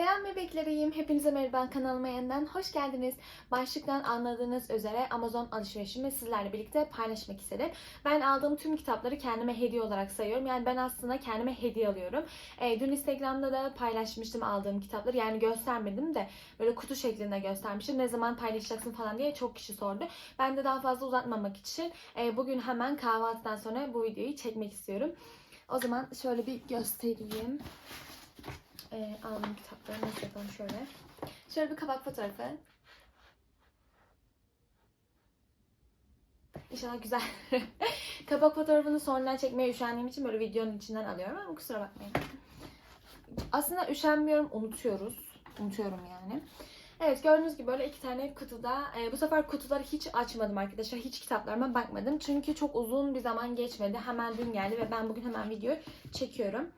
Selam bebeklerim. Hepinize merhaba kanalıma yeniden hoş geldiniz. Başlıktan anladığınız üzere Amazon alışverişimi sizlerle birlikte paylaşmak istedim. Ben aldığım tüm kitapları kendime hediye olarak sayıyorum. Yani ben aslında kendime hediye alıyorum. E, dün Instagram'da da paylaşmıştım aldığım kitapları. Yani göstermedim de böyle kutu şeklinde göstermiştim. Ne zaman paylaşacaksın falan diye çok kişi sordu. Ben de daha fazla uzatmamak için e, bugün hemen kahvaltıdan sonra bu videoyu çekmek istiyorum. O zaman şöyle bir göstereyim e, aldığım kitapları nasıl yapalım şöyle. Şöyle bir kapak fotoğrafı. İnşallah güzel. kapak fotoğrafını sonradan çekmeye üşendiğim için böyle videonun içinden alıyorum ama kusura bakmayın. Aslında üşenmiyorum, unutuyoruz. Unutuyorum yani. Evet gördüğünüz gibi böyle iki tane kutuda. e, bu sefer kutuları hiç açmadım arkadaşlar. Hiç kitaplarıma bakmadım. Çünkü çok uzun bir zaman geçmedi. Hemen dün geldi ve ben bugün hemen video çekiyorum.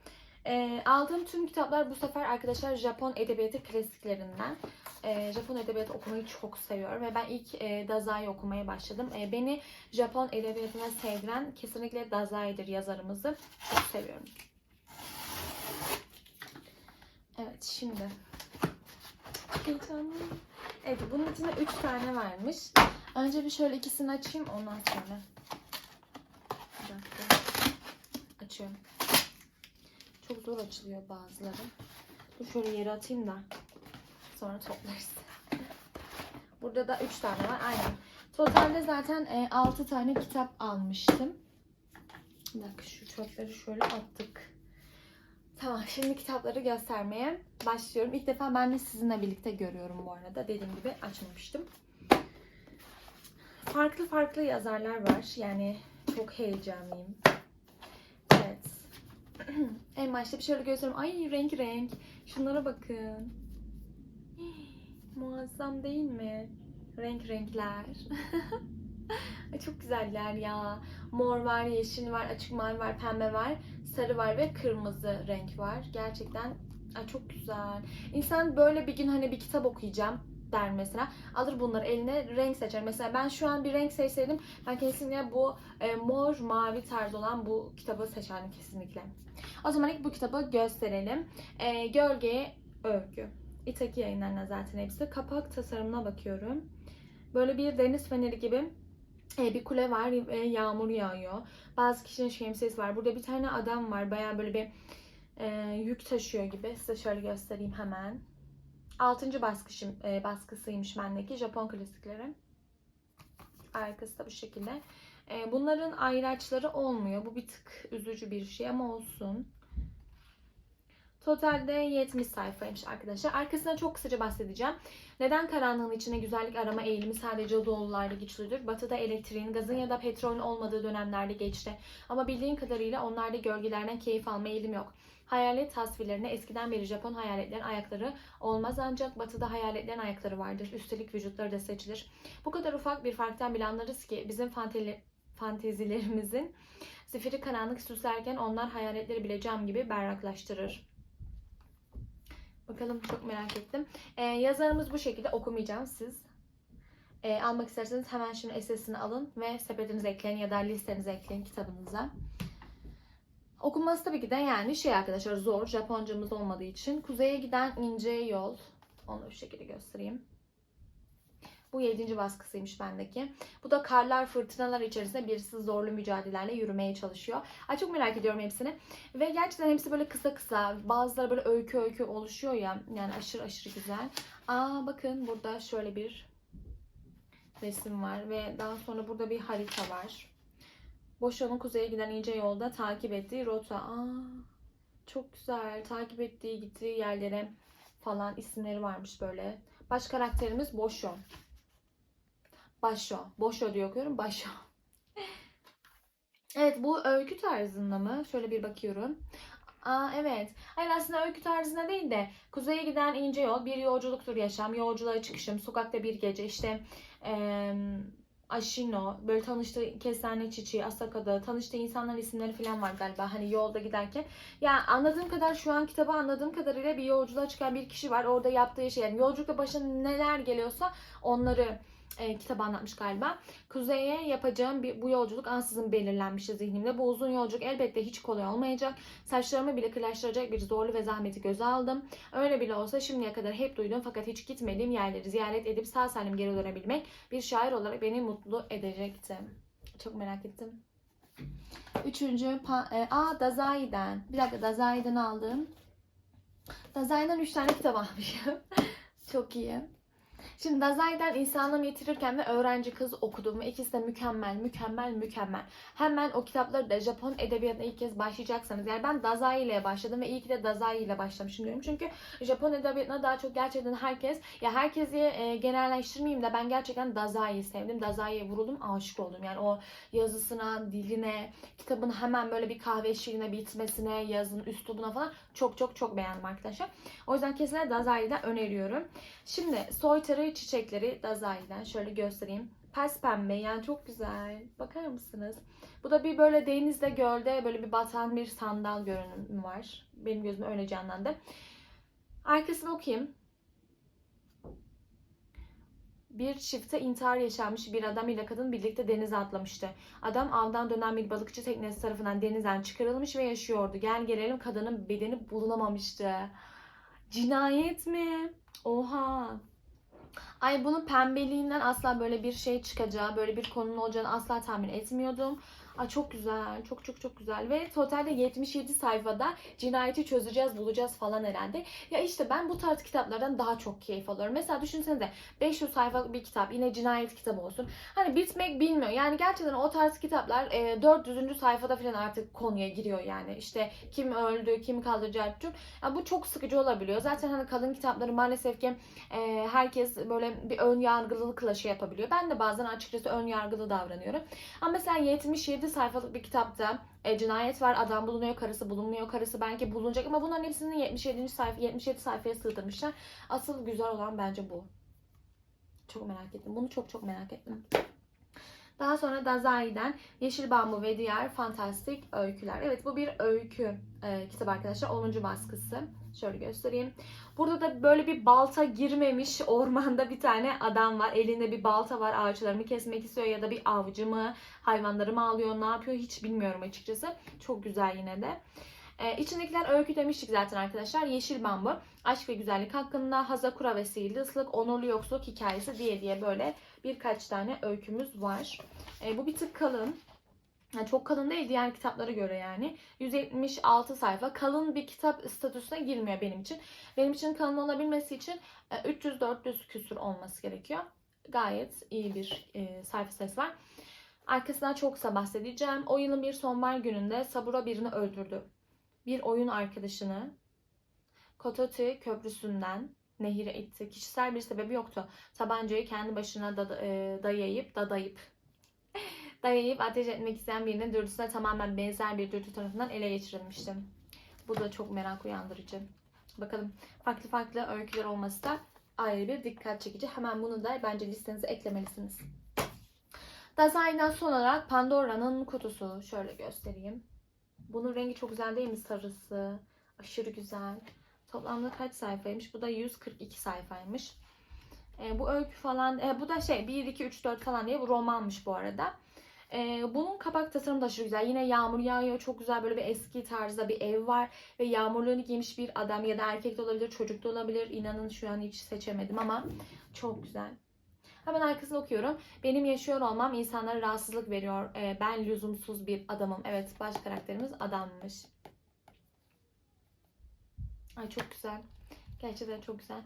E, aldığım tüm kitaplar bu sefer arkadaşlar Japon edebiyatı klasiklerinden. E, Japon edebiyatı okumayı çok seviyorum ve ben ilk e, Dazai okumaya başladım. E, beni Japon edebiyatına sevdiren kesinlikle Dazai'dir yazarımızı. Çok seviyorum. Evet şimdi. Evet bunun içinde 3 tane varmış. Önce bir şöyle ikisini açayım ondan sonra. Bir dakika. Açıyorum. Çok zor açılıyor bazıları. Dur şöyle yere atayım da sonra toplarız. Burada da 3 tane var. Aynen. Totalde zaten 6 tane kitap almıştım. Bir dakika şu çöpleri şöyle attık. Tamam şimdi kitapları göstermeye başlıyorum. İlk defa ben de sizinle birlikte görüyorum bu arada. Dediğim gibi açmamıştım. Farklı farklı yazarlar var. Yani çok heyecanlıyım. En başta bir şöyle göstereyim. Ay renk renk. Şunlara bakın. Muazzam değil mi? Renk renkler. Çok güzeller ya. Mor var, yeşil var, açık mavi var, pembe var, sarı var ve kırmızı renk var. Gerçekten ay çok güzel. İnsan böyle bir gün hani bir kitap okuyacağım der mesela. Alır bunları eline renk seçer. Mesela ben şu an bir renk seçseydim ben kesinlikle bu e, mor mavi tarz olan bu kitabı seçerdim kesinlikle. O zaman ilk bu kitabı gösterelim. E, Gölgeye Övgü. İtaki yayınlarına zaten hepsi. Kapak tasarımına bakıyorum. Böyle bir deniz feneri gibi e, bir kule var ve yağmur yağıyor. Bazı kişinin şemsiyesi var. Burada bir tane adam var. Baya böyle bir e, yük taşıyor gibi. Size şöyle göstereyim hemen. Altıncı baskışım, e, baskısıymış bendeki Japon klasikleri. Arkası da bu şekilde. E, bunların ayraçları olmuyor. Bu bir tık üzücü bir şey ama olsun. Totalde 70 sayfaymış arkadaşlar. Arkasından çok kısaca bahsedeceğim. Neden karanlığın içine güzellik arama eğilimi sadece doğulularda güçlüdür? Batıda elektriğin, gazın ya da petrolün olmadığı dönemlerde geçti. Ama bildiğin kadarıyla onlarda gölgelerden keyif alma eğilim yok. Hayalet tasvirlerine eskiden beri Japon hayaletlerin ayakları olmaz ancak batıda hayaletlerin ayakları vardır. Üstelik vücutları da seçilir. Bu kadar ufak bir farktan bile anlarız ki bizim fantezi, fantezilerimizin zifiri karanlık süslerken onlar hayaletleri bile cam gibi berraklaştırır. Bakalım çok merak ettim. Ee, yazarımız bu şekilde okumayacağım siz. Ee, almak isterseniz hemen şimdi SS'ini alın ve sepetinize ekleyin ya da listenize ekleyin kitabınıza. Okunması tabii ki de yani şey arkadaşlar zor. Japoncamız olmadığı için. Kuzeye giden ince yol. Onu şu şekilde göstereyim. Bu 7. baskısıymış bendeki. Bu da karlar, fırtınalar içerisinde birisi zorlu mücadelelerle yürümeye çalışıyor. Ay çok merak ediyorum hepsini. Ve gerçekten hepsi böyle kısa kısa. Bazıları böyle öykü öykü oluşuyor ya. Yani aşırı aşırı güzel. Aa bakın burada şöyle bir resim var. Ve daha sonra burada bir harita var. Boşo'nun kuzeye giden ince yolda takip ettiği rota. Aa çok güzel. Takip ettiği gittiği yerlere falan isimleri varmış böyle. Baş karakterimiz Boşo. Başo. Boşo diye okuyorum. Başo. evet bu öykü tarzında mı? Şöyle bir bakıyorum. Aa evet. Hayır aslında öykü tarzında değil de kuzeye giden ince yol bir yolculuktur yaşam. Yolculuğa çıkışım. Sokakta bir gece işte eee Ashino, böyle tanıştığı kestane çiçeği, Asaka'da tanıştığı insanların isimleri falan var galiba hani yolda giderken. Ya anladığım kadar şu an kitabı anladığım kadarıyla bir yolculuğa çıkan bir kişi var. Orada yaptığı şey yani yolculukta başına neler geliyorsa onları e, kitabı anlatmış galiba. Kuzeye yapacağım bir, bu yolculuk ansızın belirlenmişti zihnimde. Bu uzun yolculuk elbette hiç kolay olmayacak. Saçlarımı bile kırlaştıracak bir zorlu ve zahmeti göze aldım. Öyle bile olsa şimdiye kadar hep duydum fakat hiç gitmediğim yerleri ziyaret edip sağ salim geri dönebilmek bir şair olarak beni mutlu edecekti. Çok merak ettim. Üçüncü, pa- e, A. Dazai'den. Bir dakika Dazai'den aldım. Dazai'den üç tane kitap almışım. Çok iyi. Şimdi Dazai'den İnsanlığımı Yitirirken ve Öğrenci Kız okudum ve ikisi de mükemmel, mükemmel, mükemmel. Hemen o kitapları da Japon edebiyatına ilk kez başlayacaksanız, yani ben Dazai ile başladım ve iyi ki de Dazai ile başlamışım diyorum. Çünkü Japon edebiyatına daha çok gerçekten herkes, ya herkesi e, genelleştirmeyeyim de ben gerçekten Dazai'yi sevdim. Dazai'ye vuruldum, aşık oldum. Yani o yazısına, diline, kitabın hemen böyle bir kahve eşliğine bitmesine, yazın üslubuna falan çok çok çok beğendim arkadaşlar. O yüzden kesinlikle Dazai'den öneriyorum. Şimdi soytarı çiçekleri Dazai'den şöyle göstereyim. Pes pembe yani çok güzel. Bakar mısınız? Bu da bir böyle denizde gölde böyle bir batan bir sandal görünümü var. Benim gözüme öyle canlandı. Arkasını okuyayım. Bir çifte intihar yaşanmış bir adam ile kadın birlikte denize atlamıştı. Adam avdan dönen bir balıkçı teknesi tarafından denizden çıkarılmış ve yaşıyordu. Gel gelelim kadının bedeni bulunamamıştı. Cinayet mi? Oha. Ay bunun pembeliğinden asla böyle bir şey çıkacağı, böyle bir konunun olacağını asla tahmin etmiyordum. Ay çok güzel, çok çok çok güzel ve totalde 77 sayfada cinayeti çözeceğiz, bulacağız falan herhalde. Ya işte ben bu tarz kitaplardan daha çok keyif alıyorum. Mesela düşünsenize 500 sayfalık bir kitap, yine cinayet kitabı olsun. Hani bitmek bilmiyor. Yani gerçekten o tarz kitaplar e, 400. sayfada falan artık konuya giriyor yani. İşte kim öldü, kim kaldı, cartçuk. Ya bu çok sıkıcı olabiliyor. Zaten hani kalın kitapları maalesef ki e, herkes böyle bir ön yargılılıkla şey yapabiliyor. Ben de bazen açıkçası ön yargılı davranıyorum. Ama mesela 77 sayfalık bir kitapta e, cinayet var, adam bulunuyor, karısı bulunmuyor, karısı belki bulunacak ama bunların hepsini 77. sayfa 77 sayfaya sığdırmışlar. Asıl güzel olan bence bu. Çok merak ettim. Bunu çok çok merak ettim. Daha sonra Dazai'den Yeşil Bambu ve Diğer Fantastik Öyküler. Evet bu bir öykü e, kitap arkadaşlar. 10. baskısı. Şöyle göstereyim. Burada da böyle bir balta girmemiş ormanda bir tane adam var. Elinde bir balta var. Ağaçlarımı kesmek istiyor ya da bir avcı mı, hayvanları mı alıyor, ne yapıyor hiç bilmiyorum açıkçası. Çok güzel yine de. Ee, içindekiler öykü demiştik zaten arkadaşlar. Yeşil Bambu, Aşk ve Güzellik hakkında, Hazakura ve Sihirli Islık, Onurlu Yoksulluk Hikayesi diye diye böyle birkaç tane öykümüz var. Ee, bu bir tık kalın. Yani çok kalın değil diğer kitaplara göre yani. 176 sayfa. Kalın bir kitap statüsüne girmiyor benim için. Benim için kalın olabilmesi için e, 300-400 küsur olması gerekiyor. Gayet iyi bir e, sayfa sayısı var. Arkasından çok kısa bahsedeceğim. O yılın bir sonbahar gününde Saburo birini öldürdü. Bir oyun arkadaşını Kototi köprüsünden nehire itti. Kişisel bir sebebi yoktu. Tabancayı kendi başına da, e, dayayıp dadayıp dayayıp ateş etmek isteyen birinin dürtüsüne tamamen benzer bir dürtü tarafından ele geçirilmişti. Bu da çok merak uyandırıcı. Bakalım farklı farklı öyküler olması da ayrı bir dikkat çekici. Hemen bunu da bence listenize eklemelisiniz. Dazai'den son olarak Pandora'nın kutusu. Şöyle göstereyim. Bunun rengi çok güzel değil mi? Sarısı. Aşırı güzel. Toplamda kaç sayfaymış? Bu da 142 sayfaymış. E, bu öykü falan, e, bu da şey 1, 2, 3, 4 falan diye bu romanmış bu arada. E, bunun kapak tasarımı da aşırı güzel. Yine yağmur yağıyor. Çok güzel böyle bir eski tarzda bir ev var. Ve yağmurluğunu giymiş bir adam ya da erkek de olabilir, çocuk da olabilir. İnanın şu an hiç seçemedim ama çok güzel. Hemen arkasını okuyorum. Benim yaşıyor olmam insanlara rahatsızlık veriyor. E, ben lüzumsuz bir adamım. Evet baş karakterimiz adammış. Ay çok güzel. Gerçekten çok güzel.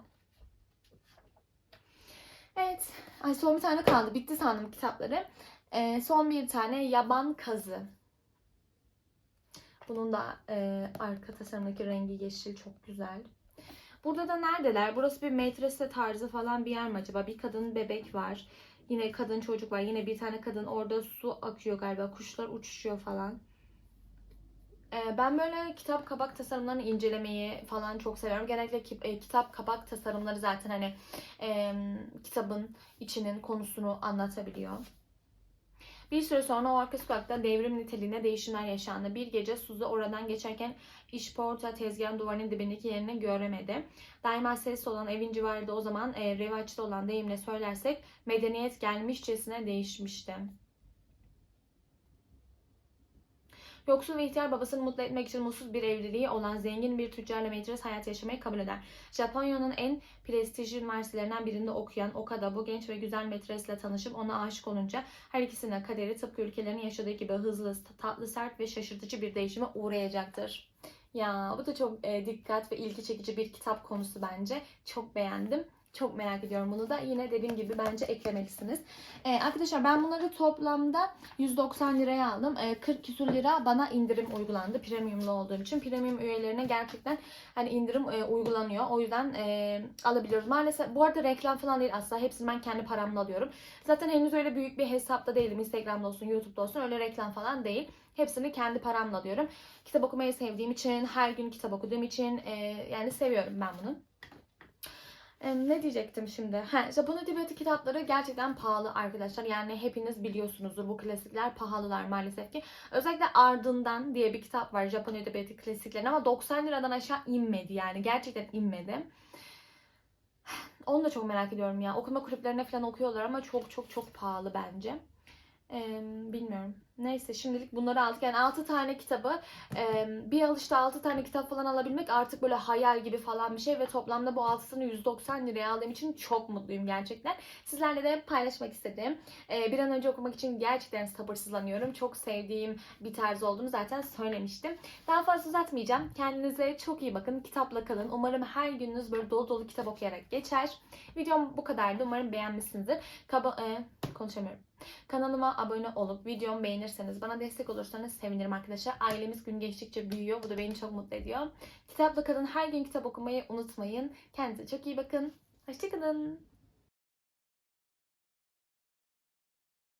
Evet. Ay son bir tane kaldı. Bitti sandım kitapları. Ee, son bir tane Yaban Kazı. Bunun da e, arka tasarımdaki rengi yeşil çok güzel. Burada da neredeler? Burası bir medrese tarzı falan bir yer mi acaba? Bir kadın bebek var. Yine kadın çocuk var. Yine bir tane kadın orada su akıyor galiba. Kuşlar uçuşuyor falan. Ee, Ben böyle kitap kapak tasarımlarını incelemeyi falan çok seviyorum. Genellikle ki- e, kitap kapak tasarımları zaten hani e, kitabın içinin konusunu anlatabiliyor. Bir süre sonra o arka sokakta devrim niteliğinde değişimler yaşandı. Bir gece Suzu oradan geçerken işporta tezgahın duvarının dibindeki yerini göremedi. Daima sessiz olan evin civarında o zaman e, revaçta olan deyimle söylersek medeniyet gelmişçesine değişmişti. Yoksul ve ihtiyar babasını mutlu etmek için mutsuz bir evliliği olan zengin bir tüccarla meclis hayat yaşamayı kabul eder. Japonya'nın en prestijli üniversitelerinden birinde okuyan Okada bu genç ve güzel metresle tanışıp ona aşık olunca her ikisinin kaderi tıpkı ülkelerin yaşadığı gibi hızlı, tatlı, sert ve şaşırtıcı bir değişime uğrayacaktır. Ya bu da çok e, dikkat ve ilgi çekici bir kitap konusu bence. Çok beğendim. Çok merak ediyorum bunu da. Yine dediğim gibi bence eklemelisiniz. Ee, arkadaşlar ben bunları toplamda 190 liraya aldım. Ee, 40 küsur lira bana indirim uygulandı. Premiumlu olduğum için. Premium üyelerine gerçekten hani indirim e, uygulanıyor. O yüzden e, alabiliyoruz. Maalesef bu arada reklam falan değil asla. Hepsini ben kendi paramla alıyorum. Zaten henüz öyle büyük bir hesapta değilim. Instagram'da olsun, YouTube'da olsun. Öyle reklam falan değil. Hepsini kendi paramla alıyorum. Kitap okumayı sevdiğim için, her gün kitap okuduğum için e, yani seviyorum ben bunu. E, ne diyecektim şimdi? Ha, Japon edebiyatı kitapları gerçekten pahalı arkadaşlar. Yani hepiniz biliyorsunuzdur bu klasikler pahalılar maalesef ki. Özellikle Ardından diye bir kitap var Japon edebiyatı klasiklerinin ama 90 liradan aşağı inmedi yani. Gerçekten inmedi. Onu da çok merak ediyorum ya. Okuma kulüplerine falan okuyorlar ama çok çok çok pahalı bence. Neyse şimdilik bunları aldık. Yani 6 tane kitabı bir alışta 6 tane kitap falan alabilmek artık böyle hayal gibi falan bir şey ve toplamda bu 6'sını 190 liraya aldığım için çok mutluyum gerçekten. Sizlerle de paylaşmak istedim. Bir an önce okumak için gerçekten sabırsızlanıyorum. Çok sevdiğim bir tarz olduğunu zaten söylemiştim. Daha fazla uzatmayacağım. Kendinize çok iyi bakın. Kitapla kalın. Umarım her gününüz böyle dolu dolu kitap okuyarak geçer. Videom bu kadardı. Umarım beğenmişsinizdir. Kaba, e, konuşamıyorum. Kanalıma abone olup videomu beğenirseniz, bana destek olursanız sevinirim arkadaşlar. Ailemiz gün geçtikçe büyüyor. Bu da beni çok mutlu ediyor. Kitapla kalın. Her gün kitap okumayı unutmayın. Kendinize çok iyi bakın. Hoşçakalın.